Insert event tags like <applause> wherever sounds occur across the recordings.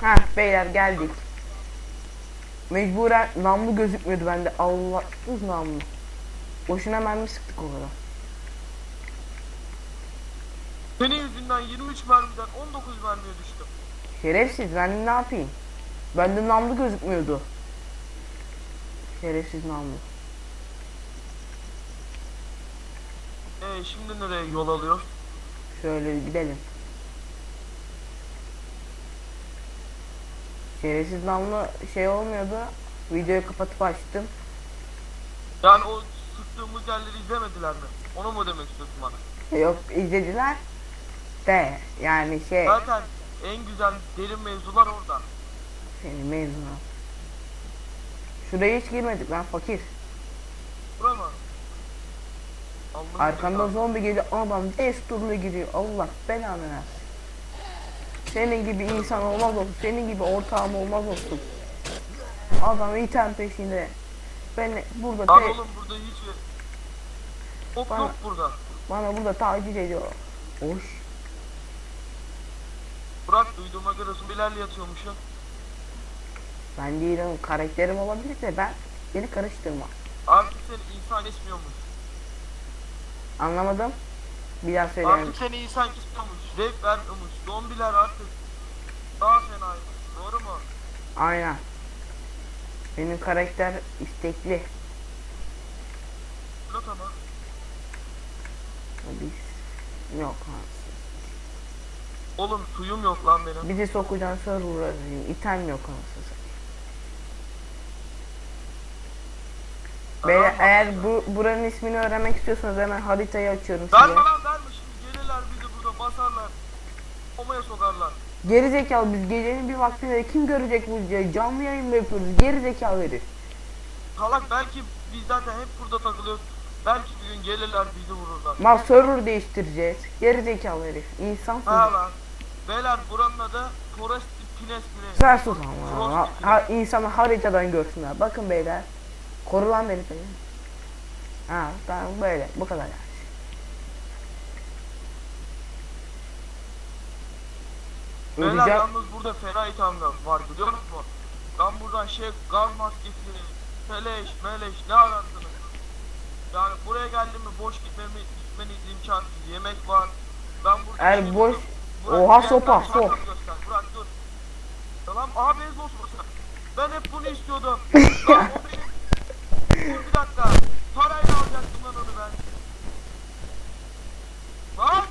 Ha beyler geldik. Mecburen namlu gözükmüyordu bende. Allahsız namlu. Boşuna mermi sıktık o kadar. Senin yüzünden 23 mermiden 19 mermiye düştüm. Şerefsiz ben ne yapayım? Bende namlu gözükmüyordu. Şerefsiz namlu. Ee şimdi nereye yol alıyoruz? Şöyle gidelim. Şerefsiz namlu şey olmuyordu. Videoyu kapatıp açtım. Yani o sıktığımız yerleri izlemediler mi? Onu mu demek istiyorsun bana? Yok izlediler de yani şey Zaten en güzel derin mevzular orada. senin mezunu. Şuraya hiç girmedik ben fakir. Bura mı? Arkamda zombi geliyor adam desturlu giriyor. Allah belanı versin. Senin gibi insan olmaz olsun. Senin gibi ortağım olmaz olsun. Adam item peşinde. Ben burada Lan oğlum burada hiç Ok Bana- yok burada. bana burada taciz ediyor. Hoş. Burak duyduğuma göre zombilerle yatıyormuşsun. Ben değilim karakterim olabilir de ben beni karıştırma. Artık seni insan kesmiyormuş. Anlamadım. Bir daha söyleyeyim. Artık seni insan kesmiyormuş. Zevk vermiyormuş. Zombiler artık daha fenaymış. Doğru mu? Aynen. Benim karakter istekli. Pilot ama. Biz yok ha. Oğlum suyum yok lan benim. Bizi sokacaksın server'a diyeyim. İtem yok anasını. Beyler eğer bu buranın ismini öğrenmek istiyorsanız hemen haritayı açıyorum size. lan verme şimdi gelirler bizi burada basarlar. Komaya sokarlar. Geri zekalı biz gecenin bir vaktinde kim görecek bu videoyu? Canlı yayın mı yapıyoruz? Geri zekalı herif. Salak belki biz zaten hep burada takılıyoruz. Belki bir gün gelirler bizi vururlar. Mal server değiştireceğiz. Geri zekalı herif. İnsan Ha lan. Beyler buranın adı Forest Pines mi? ne? Sen sus ama. Ha, ha, insanı haritadan görsünler. Bakın beyler. Koru lan beni beni. Ha tamam böyle. Bu kadar yani. Beyler Öleceğim. yalnız burada fena ithamlar var biliyor musun? Ben buradan şey gaz maskesi, feleş, meleş ne ararsınız? Yani buraya geldim mi boş gitmemi, gitmeniz imkansız. Yemek var. Ben burada Eğer yemek boş-. Oha, gel, sopa, sana sok. göster. Burak dur. Tamam abi ez olsun. Ben hep bunu istiyordum. <laughs> Lan o benim. Dur bir dakika. Parayla alacaktım lan onu ben. Lan!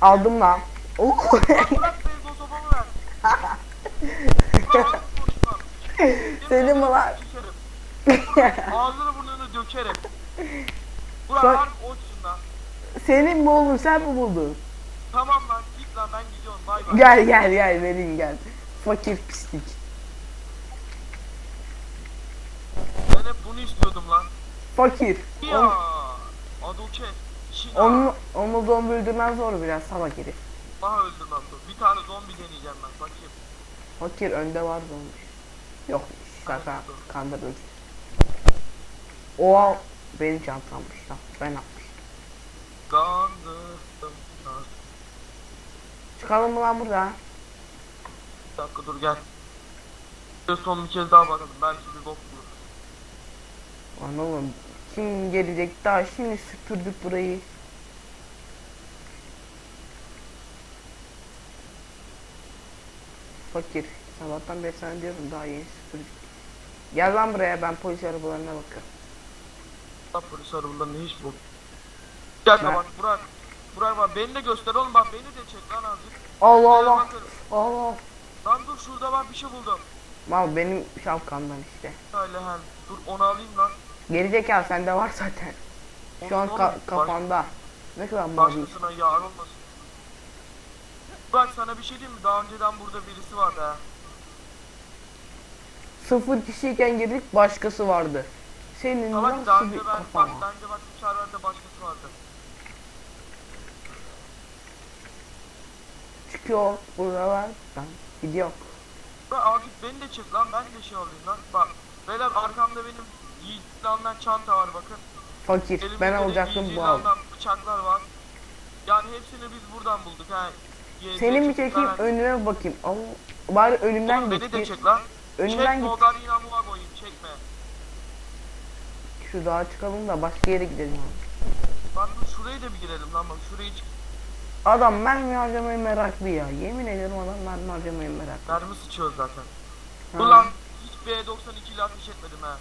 Aldım lan. Konuşma. Senin mi lan? Ağzını burnunu dökerim. Burak Bak- harbi lan. Senin mi oğlum sen mi buldun? Tamam lan git lan ben gidiyorum bay bay. Gel gel gel vereyim gel. Fakir pislik. Ben hep bunu istiyordum lan. Fakir. Ya. Onu, Adoke. Şina. onu, onu zombi öldürmen zor biraz salak herif. Öldüm lan dur. Bir tane zombi deneyeceğim ben bakayım. Fakir önde var zombi. Yok şaka kandırdım. O benim çantammış lan. Ben atmıştım. Kandırdım. Çıkalım mı lan burada? Bir dakika dur gel. Bir son bir kez daha bakalım. Belki bir bok bulur. Lan oğlum kim gelecek daha şimdi süpürdük burayı. Fakir. Sabahtan beri sana diyorum daha yeni süpürdük. Gel lan buraya ben polis arabalarına bakıyorum. Bak polis arabalarında hiç bok. Gel Ben- bak Burak. Burak bak beni de göster oğlum bak beni de çek lan azıcık. Allah Allah. bakarım. Allah. Lan dur şurada bak bir şey buldum. Mal benim şapkamdan işte. Öyle hem. Dur onu alayım lan. Gerizekalı sende var zaten. Şu an ka- kafanda. Ne kadar mal bir Başkasına yar olmasın. Bak sana bir şey diyeyim mi? Daha önceden burada birisi vardı ha. Sıfır kişiyken girdik başkası vardı. Senin Salak daha nasıl önce bir ben kafan bak var? bence bak bu başkası vardı. Çıkıyor buralardan gidiyor. Bak Akif beni de çek lan ben de şey alayım lan. Bak beyler arkamda benim Yiğit'le alınan çanta var bakın. Fakir Elimde ben de alacaktım bu al. bıçaklar var. Yani hepsini biz buradan bulduk ha. Ye- Seni mi çek- çekeyim mi bakayım? Allah. Bari önümden Oğlum beni de git. çek lan. Önümden çek git. Mogarina Muago'yu çekme. Şu dağa çıkalım da başka yere gidelim. Lan dur şurayı da bir girelim lan bak şurayı çık. Adam mermi harcamayı meraklı ya. Yemin ederim adam mermi harcamayı meraklı. Mermi sıçıyor zaten. Ha, Ulan hiç B92 ile ateş etmedim ha.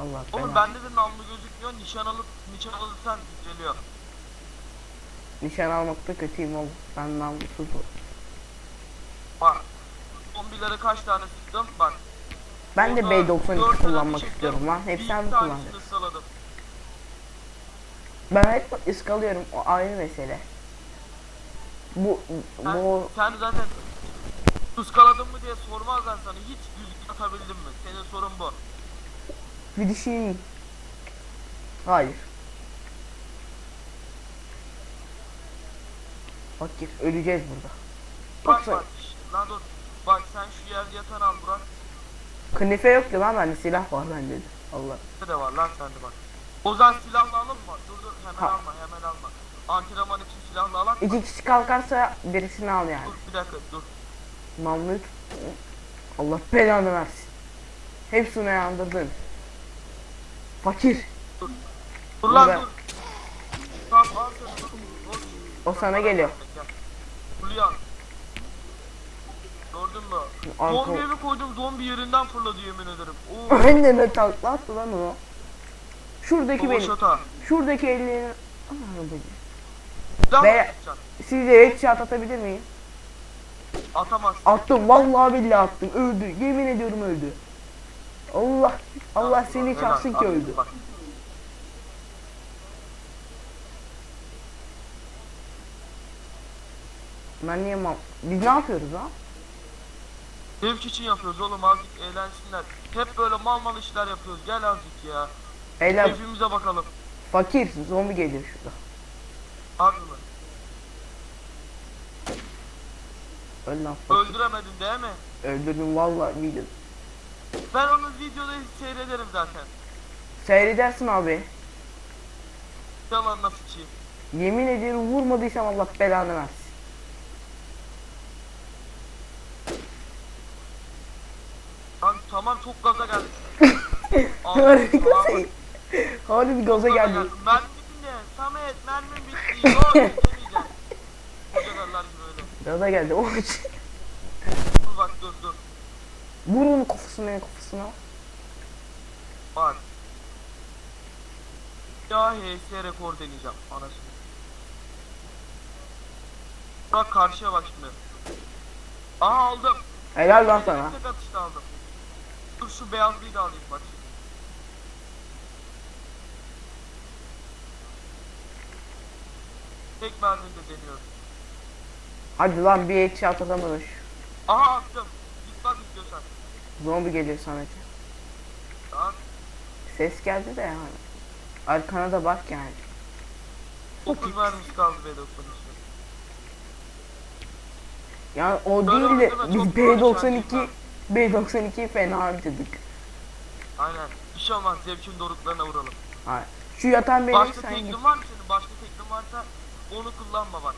Allah Oğlum belanı. bende de namlu gözükmüyor. Nişan alıp nişan alırsan geliyor. Nişan almakta kötüyüm oğlum. Ben namussuzum. Bak. Zombilere kaç tane sıktım? Bak. Ben de Orada B92 dört tane kullanmak istiyorum lan. Hep sen mi ıskaladım. Ben hep ıskalıyorum. O ayrı mesele. Bu Sen, bu sen zaten ıskaladın mı diye sormazlar sana. Hiç düzgün atabildin mi? Senin sorun bu. bir düşüneyim. Hayır. Fakir öleceğiz burada. Bak bak. Lan dur. Bak sen şu yerde yatan al Burak. knife yok ki lan bende silah var bende de. Allah. Ne de var lan sende bak. Ozan silahla alın mı? Dur dur hemen Ha. alma hemen alma. Antrenman için silahla alak mı? İki kişi kalkarsa birisini al yani. Dur bir dakika dur. Namluyu tut. Allah belanı versin. Hepsini yandırdın. Fakir. Dur lan dur. Tamam al sen dur. Dur. O sana geliyor. Fulya. Gördün mü? Arka- Zombiye mi koydum zombi yerinden fırladı yemin ederim. Oo. <laughs> Anne ne takla attı lan o. Şuradaki benim. şata. Şuradaki ellerini. Mı Ve- atacaksın? Size headshot atabilir miyim? Atamazsın. Attım vallahi billahi attım. Öldü. Yemin ediyorum öldü. Allah Allah seni Helal, çarpsın ki öldü. bak. Ben niye mal... Biz ne yapıyoruz ha? Zevk için yapıyoruz oğlum azıcık eğlensinler. Hep böyle mal mal işler yapıyoruz. Gel azıcık ya. Beyler Keyfimize bakalım. fakir zombi geliyor şurada. Mi? Öl lan fakir. Öldüremedin değil mi? Öldürdüm vallahi video. Ben onu videoda seyrederim zaten. Seyredersin abi. Yalanla sıçayım. Yemin ediyorum vurmadıysam Allah belanı versin. Lan tamam çok gaza geldim. <laughs> Harbi gaza Harbi gaza geldi. Mermi bitti. Samet mermim bitti. Yok <laughs> demeyeceğim. Hocalarlar gibi öyle. Gaza geldi. O Dur bak dur dur. Vur onun kafasına kafasına. Bak. Ya HS rekor deneyeceğim anasını. Bak karşıya bak şimdi. Aha aldım. Helal lan sana. Tek atışta aldım. Dur şu beyazlıyı da alayım bak. Tek mermide deniyorum. Hadi lan bir headshot atamamış. Aha attım. Git bak istiyorsan. Zombi geliyor sana. Tamam. Ses geldi de yani. Arkana da bak yani. 9 mermisi kaldı B93'te. Yani o Böyle değil de biz çok böyle B92 şarkı B92'yi fena harcadık. Aynen. Bir şey olmaz. Zevkin doruklarına vuralım. Hayır. Şu yatan benim Başka sen git. teklin var mı senin? Başka teklin varsa onu kullanma bak.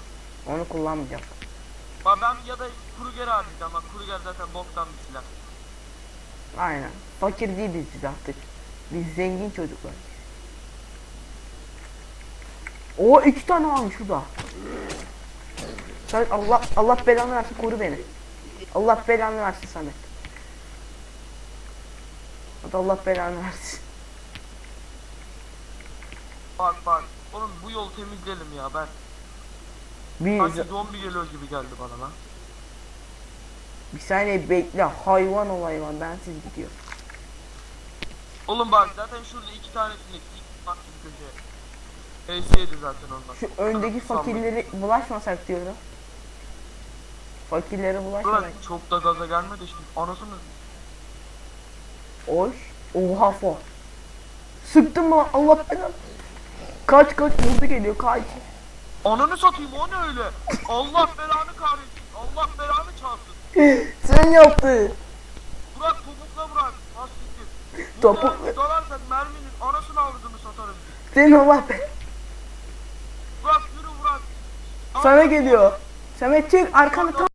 Onu kullanmayacağım. Bak ben ya da Kruger harcayacağım. Bak Kruger zaten boktan bir silah. Aynen. Fakir değiliz biz artık. Biz zengin çocuklar. O iki tane varmış şurada. Sen Allah Allah belanı versin koru beni. Allah belanı versin Samet. Hadi Allah belanı versin. Bak bak. Oğlum bu yolu temizleyelim ya ben. Bir, Sanki zombi geliyor gibi geldi bana lan. bir saniye bekle hayvan ol hayvan ben siz gidiyor. Oğlum bak zaten şurada iki tanesini ilk baktım köşeye. HS'ydi zaten onlar. Şu öndeki fakirleri bulaşmasak diyorum. Fakirlere Ulan bulaşmasak. çok da gaza gelmedi şimdi. Anasını Oy. Oha fo. Sıktın mı lan? Allah belanı. Kaç kaç hızlı geliyor kaç. Ananı satayım o ne öyle? Allah belanı kahretsin. Allah belanı çarpsın. <laughs> Sen yaptın. Burak topukla Burak. Hastiktir. Topuk- Topuk. Dalarsak merminin anasını avradını satarım. Senin Allah be. Burak yürü Burak. Sana geliyor. Samet çık arkanı tam